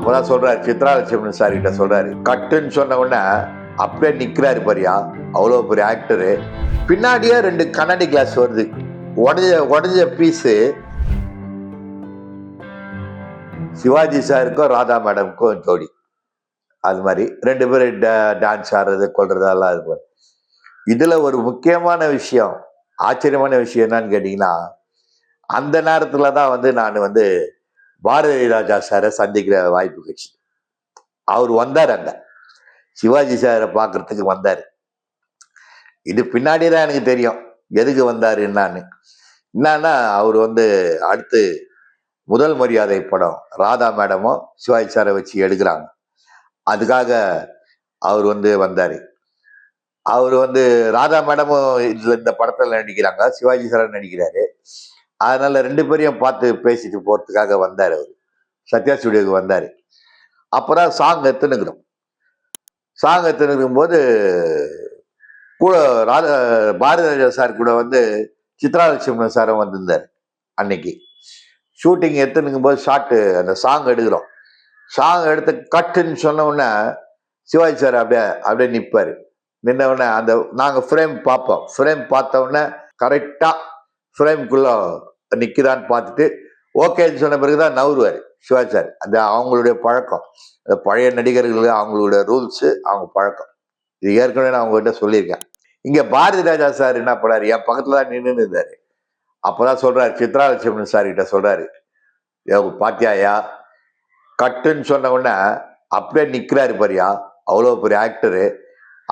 அப்பதான் சொல்றாரு சித்ராலட்சுமணன் சார் கிட்ட சொல்றாரு. கட்டுன்னு சொன்ன உடனே அப்படியே நிக்கிறாரு பாரியா அவ்வளோ பெரிய ஆக்டரு பின்னாடியே ரெண்டு கண்ணாடி கிளாஸ் வருது. உடஞ்ச உடஞ்ச பீஸு சிவாஜி சாருக்கும் ராதா மேடம்க்கும் ஜோடி. அது மாதிரி ரெண்டு பேரும் டான்ஸ் ஆடுறது கொள்றதெல்லாம் அது மாதிரி. இதில் ஒரு முக்கியமான விஷயம் ஆச்சரியமான விஷயம் என்னன்னு கேட்டிங்கன்னா அந்த நேரத்தில் தான் வந்து நான் வந்து பாரதி ராஜா சாரை சந்திக்கிற வாய்ப்பு கிடைச்சு அவர் வந்தார் அங்க. சிவாஜி சாரை பார்க்கறதுக்கு வந்தார். இது பின்னாடி தான் எனக்கு தெரியும். எதுக்கு வந்தார் என்னான்னு. என்னன்னா அவர் வந்து அடுத்து முதல் மரியாதை படம் ராதா மேடமும் சிவாஜி சாரை வச்சு எடுக்கிறாங்க. அதுக்காக அவர் வந்து வந்தார். அவர் வந்து ராதா மேடமும் இதில் இந்த படத்தில் நடிக்கிறாங்க. சிவாஜி சாரை நடிக்கிறாரு. அதனால் ரெண்டு பேரையும் பார்த்து பேசிட்டு போகிறதுக்காக வந்தார் அவர். சத்யா ஸ்டுடியோக்கு வந்தார். அப்புறம் சாங் எத்துனுக்கிறோம் சாங் எத்துனுக்கும் போது கூட ராஜா பாரதிராஜா சார் கூட வந்து சித்ராலட்சுமணன் சாரும் வந்திருந்தார் அன்னைக்கு. ஷூட்டிங் எத்துனுக்கும் போது ஷாட்டு அந்த சாங் எடுக்கிறோம். சாங் எடுத்து கட்டுன்னு சொன்ன உடனே சிவாஜி சார் அப்படியே அப்படியே நிற்பார் நின்ன உடனே அந்த நாங்கள் ஃப்ரேம் பார்ப்போம். ஃப்ரேம் பார்த்த உடனே கரெக்டாக ஃப்ரேம்குள்ளே நிற்கிறான்னு பார்த்துட்டு ஓகேன்னு சொன்ன பிறகு தான் நவுருவார் சிவாஜி சார். அந்த அவங்களுடைய பழக்கம். அந்த பழைய நடிகர்களுக்கு அவங்களுடைய ரூல்ஸு அவங்க பழக்கம். இது ஏற்கனவே நான் அவங்ககிட்ட சொல்லியிருக்கேன். இங்கே பாரதி ராஜா சார் என்ன பண்ணார் என் பக்கத்தில் தான் நின்று அப்போ தான் சொல்கிறார் சித்ராலட்சுமி சார் கிட்ட சொல்கிறாரு "யோவ், பாத்தியாயா? கட்டுன்னு சொன்ன உடனே அப்படியே நிற்கிறாரு பாரியா. அவ்வளோ பெரிய ஆக்டரு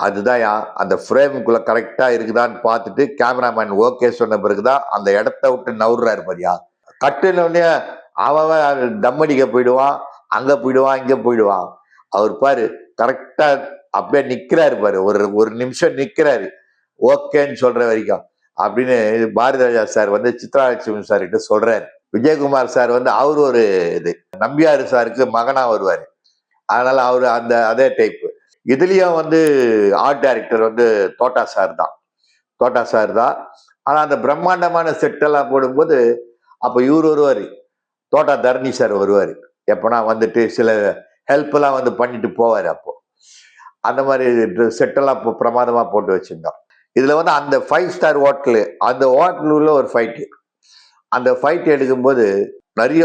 அதுதான்யா அந்த ஃப்ரேமுக்குள்ள கரெக்டா இருக்குதான்னு பார்த்துட்டு கேமராமேன் ஓகே சொன்ன பிறகுதான் அந்த இடத்த விட்டு நவுறாரு பாரியா. கட்டுன அவன் அவன் தம் அடிக்க போயிடுவான் அங்க போயிடுவான் இங்க போயிடுவான். அவர் பாரு கரெக்டா அப்படியே நிக்கிறாரு பாரு ஒரு ஒரு நிமிஷம் நிக்கிறாரு. ஓகேன்னு சொல்ற வரைக்கும். அப்படின்னு பாரதிராஜா சார் வந்து சித்ராலட்சுமி சார் கிட்ட சொல்றாரு. விஜயகுமார் சார் வந்து அவர் ஒரு இது நம்பியார் சாருக்கு மகனா வருவார். அதனால அவர் அந்த அதே டைப்பு இதுலயும் வந்து ஆர்ட் டைரக்டர் வந்து தோட்டா சார் தான். தோட்டா சார் தான். ஆனா அந்த பிரம்மாண்டமான செட்டெல்லாம் போடும்போது அப்போ இவர் வருவார். தோட்டா தரணி சார் வருவார். எப்போனா வந்துட்டு சில ஹெல்ப் எல்லாம் வந்து பண்ணிட்டு போவார் அப்போ. அந்த மாதிரி செட்டெல்லாம் இப்போ போட்டு வச்சுருந்தோம். இதில் வந்து அந்த ஃபைவ் ஸ்டார் ஹோட்டலு அந்த ஹோட்டல் உள்ள ஒரு ஃபைட்டு அந்த ஃபைட் எடுக்கும்போது நிறைய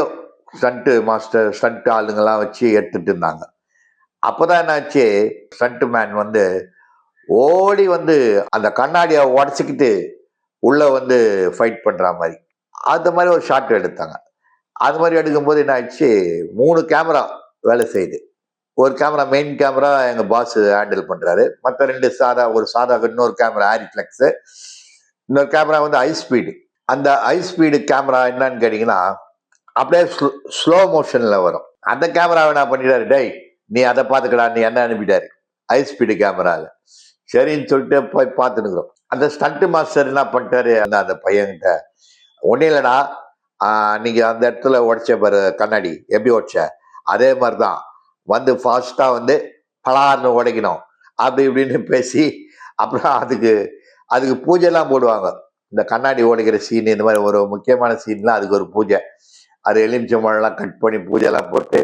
ஸ்டண்ட்டு மாஸ்டர் ஸ்டண்ட் ஆளுங்கெல்லாம் வச்சு எடுத்துட்டு இருந்தாங்க. அப்போதான் என்னாச்சு? ஸ்டண்ட் மேன் வந்து ஓடி வந்து அந்த கண்ணாடியை உடச்சிக்கிட்டு உள்ள வந்து ஃபைட் பண்ணுற மாதிரி. அந்த மாதிரி ஒரு ஷாட் எடுத்தாங்க. அது மாதிரி எடுக்கும்போது என்ன ஆயிடுச்சு? மூணு கேமரா வேலை செய்யுது. ஒரு கேமரா மெயின் கேமரா எங்கள் பாஸ் ஹேண்டில் பண்ணுறாரு மற்ற ரெண்டு சாதா ஒரு சாதா இன்னொரு கேமரா ஆரிஃப்ளெக்ஸு இன்னொரு கேமரா வந்து ஹை ஸ்பீடு அந்த ஹை ஸ்பீடு கேமரா என்னன்னு கேட்டிங்கன்னா அப்படியே ஸ்லோ ஸ்லோ மோஷனில் வரும். அந்த கேமராவை என்ன பண்ணிடுறாரு டேய் நீ அதை பார்த்துக்கடா நீ என்ன அனுப்பிட்டாரு? ஹை ஸ்பீடு கேமராவில் சரின்னு சொல்லிட்டு போய் பார்த்துனுக்குறோம் அந்த ஸ்டண்ட் மாஸ்டர் என்ன பண்ணிட்டாரு? அந்த அந்த பையன்கிட்ட ஒன்றும் இல்லைடா. நீங்கள் அந்த இடத்துல உடைச்ச பாரு கண்ணாடி. எப்படி உடைச்ச? அதே மாதிரி தான் வந்து ஃபாஸ்ட்டாக வந்து பலார்னு உடைக்கணும். அப்படி இப்படின்னு பேசி அப்புறம் அதுக்கு அதுக்கு பூஜைலாம் போடுவாங்க. இந்த கண்ணாடி உடைக்கிற சீன் இந்த மாதிரி ஒரு முக்கியமான சீன்லாம் அதுக்கு ஒரு பூஜை. அது எலுமிச்சம்பழம்லாம் கட் பண்ணி பூஜைலாம் போட்டு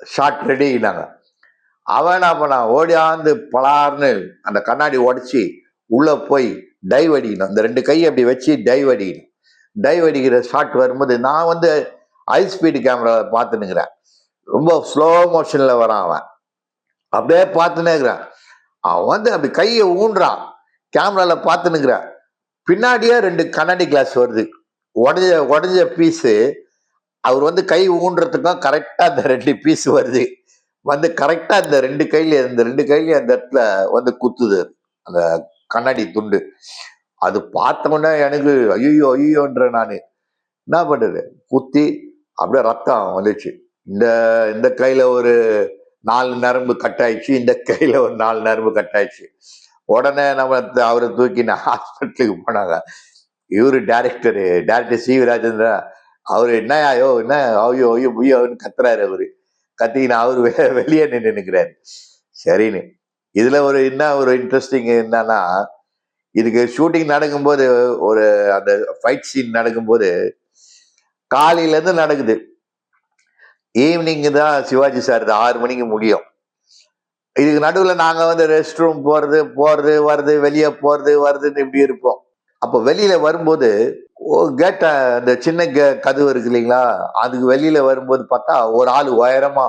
ஷார்ட் ரெடினாங்க அவன் என்ன பண்ணான்? ஓடியாந்து பலார்னு அந்த கண்ணாடி உடச்சி உள்ளே போய் டைவ் அடிக்கணும். இந்த ரெண்டு கையை அப்படி வச்சு டைவ் அடிக்கணும். டைவ் அடிக்கிற ஷாட் வரும்போது நான் வந்து ஹை ஸ்பீடு கேமராவை பார்த்துனுங்கிறேன் ரொம்ப ஸ்லோ மோஷனில் வரான் அவன். அப்படியே பார்த்துனே இருக்கிறான் அவன் வந்து அப்படி கையை ஊன்றான். கேமராவில் பார்த்துனுங்கிறான் பின்னாடியே ரெண்டு கண்ணாடி கிளாஸ் வருது. உடஞ்ச உடஞ்ச பீஸு அவர் வந்து கை ஊன்றதுக்கும் கரெக்டாக அந்த ரெண்டு பீஸ் வருது. வந்து கரெக்டாக இந்த ரெண்டு கையில் இந்த ரெண்டு கையிலையும் அந்த இடத்துல வந்து குத்துது. அந்த கண்ணாடி துண்டு. அது பார்த்தோன்னே எனக்கு ஐயோ ஐயோன்ற நான். என்ன பண்ணுறது? குத்தி அப்படியே ரத்தம் வந்துச்சு. இந்த இந்த கையில் ஒரு நாலு நரம்பு கட் ஆயிடுச்சு இந்த கையில் ஒரு நாலு நரம்பு கட் ஆயிடுச்சு உடனே நம்ம அவரை தூக்கி நான் ஹாஸ்பிட்டலுக்கு போனாங்க. இவர் director director C V Rajendra அவரு என்ன ஐயோ என்ன ஐயோ ஐயோ ஐயோன்னு கத்துறாரு அவரு. கத்திக்கினா அவரு வெ- வெளியே நின்று நிற்கிறாரு சரின்னு. இதுல ஒரு என்ன ஒரு இன்ட்ரெஸ்டிங் என்னன்னா இதுக்கு ஷூட்டிங் நடக்கும்போது ஒரு அந்த ஃபைட் சீன் நடக்கும்போது காலையிலேருந்து நடக்குது. ஈவினிங் தான் சிவாஜி சார் ஆறு மணிக்கு முடியும். இதுக்கு நடுவில் நாங்கள் வந்து ரெஸ்ட் ரூம் போகிறது போகிறது வர்றது வெளியே போகிறது வருதுன்னு இப்படி இருப்போம். அப்போ வெளியில் வரும்போது கேட்ட அந்த சின்ன கே கதவு இருக்கு இல்லைங்களா? அதுக்கு வெளியில வரும்போது பார்த்தா ஒரு ஆள் உயரமா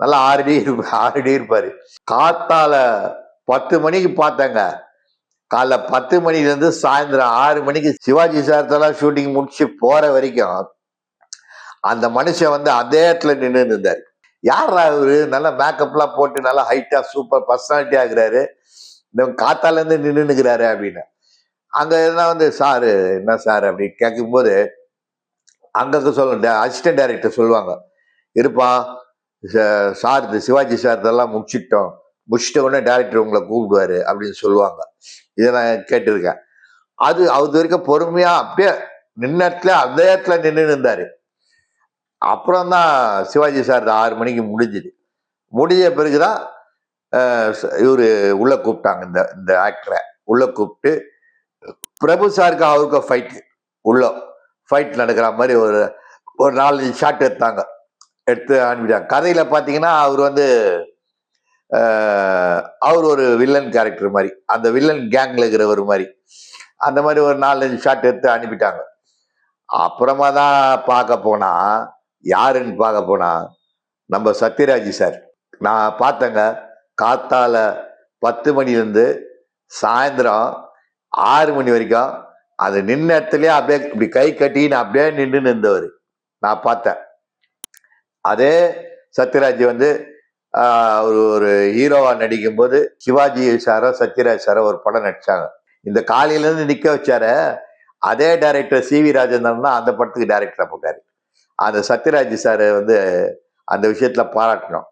நல்லா ஆறடி இருப்ப ஆறடி இருப்பாரு. காத்தால பத்து மணிக்கு பார்த்தேங்க. காலைல பத்து மணிலேருந்து சாயந்தரம் ஆறு மணிக்கு சிவாஜி சார்த்தெல்லாம் ஷூட்டிங் முடிச்சு போற வரைக்கும் அந்த மனுஷன் வந்து அதே இடத்துல நின்று இருந்தார். யாரா அவரு நல்லா மேக்கப்லாம் போட்டு நல்லா ஹைட்டா சூப்பர் பர்சனாலிட்டி ஆகுறாரு. இந்த காத்தால இருந்து நின்றுக்கிறாரு அப்படின்னு. அங்கே இருந்தால் வந்து சார் என்ன சார்? அப்படி கேட்கும்போது அங்கே சொல்ல அசிஸ்டன்ட் டைரக்டர் சொல்லுவாங்க. இருப்பா சார் சிவாஜி சார் இதெல்லாம் முடிச்சிட்டோம் முடிச்சிட்ட உடனே டேரக்டர் உங்களை கூப்பிடுவாரு அப்படின்னு சொல்லுவாங்க. இதை நான் கேட்டிருக்கேன். அது அது வரைக்கும் பொறுமையாக அப்படியே நின்ன இடத்துல அந்த இடத்துல நின்று இருந்தார் அப்புறம் தான் சிவாஜி சார் ஆறு மணிக்கு முடிஞ்சுது. முடிஞ்ச பிறகுதான் இவர் உள்ளே கூப்பிட்டாங்க இந்த இந்த ஆக்டரை உள்ளே கூப்பிட்டு பிரபு சாருக்கு அவருக்கும் ஃபைட்டு உள்ள ஃபைட் நடக்கிற மாதிரி ஒரு ஒரு நாலஞ்சு ஷாட் எடுத்தாங்க. எடுத்து அனுப்பிட்டாங்க. கதையில் பார்த்தீங்கன்னா அவர் வந்து அவர் ஒரு வில்லன் கேரக்டர் மாதிரி அந்த வில்லன் கேங்கில் இருக்கிறவர் மாதிரி. அந்த மாதிரி ஒரு நாலஞ்சு ஷாட் எடுத்து அனுப்பிட்டாங்க. அப்புறமா தான் பார்க்க போனால் யாருன்னு பார்க்க போனால் நம்ம சத்யராஜ் சார் நான் பார்த்தேங்க. காத்தால பத்து மணிலேருந்து சாயந்தரம் ஆறு மணி வரைக்கும் அது நின்ன இடத்துலயே அப்படியே இப்படி கை கட்டின்னு அப்படியே நின்று நின்றவர். நான் பார்த்தேன். அதே சத்யராஜ் வந்து ஒரு அவர் ஒரு நடிக்கும் நடிக்கும்போது சிவாஜி சாரோ சத்யராஜ் சாரோ ஒரு படம் நடிச்சாங்க. இந்த காலையிலேருந்து நிற்க வச்சார. அதே டைரக்டர் சி வி ராஜேந்திரன் தான் அந்த படத்துக்கு டைரக்டராக போட்டார். அந்த சத்யராஜ் சார் வந்து அந்த விஷயத்தில் பாராட்டணும்.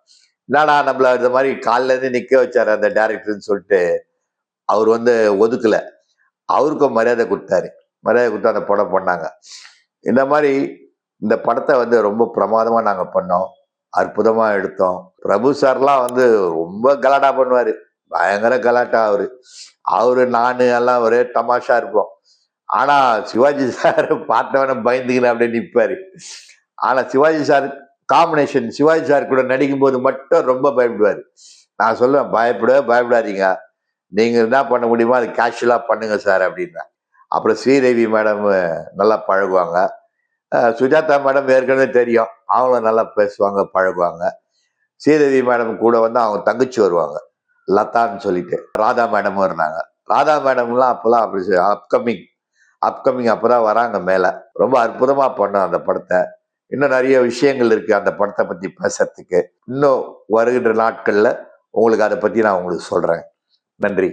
என்னடா நம்மள இந்த மாதிரி காலிலேருந்து நிற்க வச்சார் அந்த டேரக்டர்னு சொல்லிட்டு அவர் வந்து ஒதுக்கல. அவருக்கும் மரியாதை கொடுத்தாரு. மரியாதை கொடுத்து அந்த படம் பண்ணாங்க. இந்த மாதிரி இந்த படத்தை வந்து ரொம்ப பிரமாதமாக நாங்கள் பண்ணோம். அற்புதமாக எடுத்தோம். பிரபு சார்லாம் வந்து ரொம்ப கலாட்டா பண்ணுவார். பயங்கர கலாட்டா அவர். அவர் நான் எல்லாம் ஒரே தமாஷா இருப்போம். ஆனால் சிவாஜி சார் பார்த்தவன பயந்துக்கின அப்படியே நிற்பார் ஆனால் Sivaji sir combination Sivaji sir கூட நடிக்கும் போது மட்டும் ரொம்ப பயப்படுவார். நான் சொல்லுவேன் பயப்படவே பயப்படாதீங்க. நீங்கள் என்ன பண்ண முடியுமோ அது கேஷுவலாக பண்ணுங்கள் சார் அப்படின்னா. அப்புறம் ஸ்ரீதேவி மேடம் நல்லா பழகுவாங்க. சுஜாதா மேடம் ஏற்கனவே தெரியும். அவங்களும் நல்லா பேசுவாங்க பழகுவாங்க. ஸ்ரீதேவி மேடம் கூட வந்து அவங்க தங்கச்சி வருவாங்க. லதான்னு சொல்லிட்டு. ராதா மேடமும் இருந்தாங்க. ராதா மேடம்லாம் அப்போல்லாம் அப்படி அப்கமிங் அப்கமிங் அப்பதான் வராங்க மேலே. ரொம்ப அற்புதமாக பண்ணோம் அந்த படத்தை. இன்னும் நிறைய விஷயங்கள் இருக்குது அந்த படத்தை பற்றி பேசுறதுக்கு. இன்னும் வருகின்ற நாட்களில் உங்களுக்கு அதை பற்றி நான் உங்களுக்கு சொல்கிறேன் நன்றி.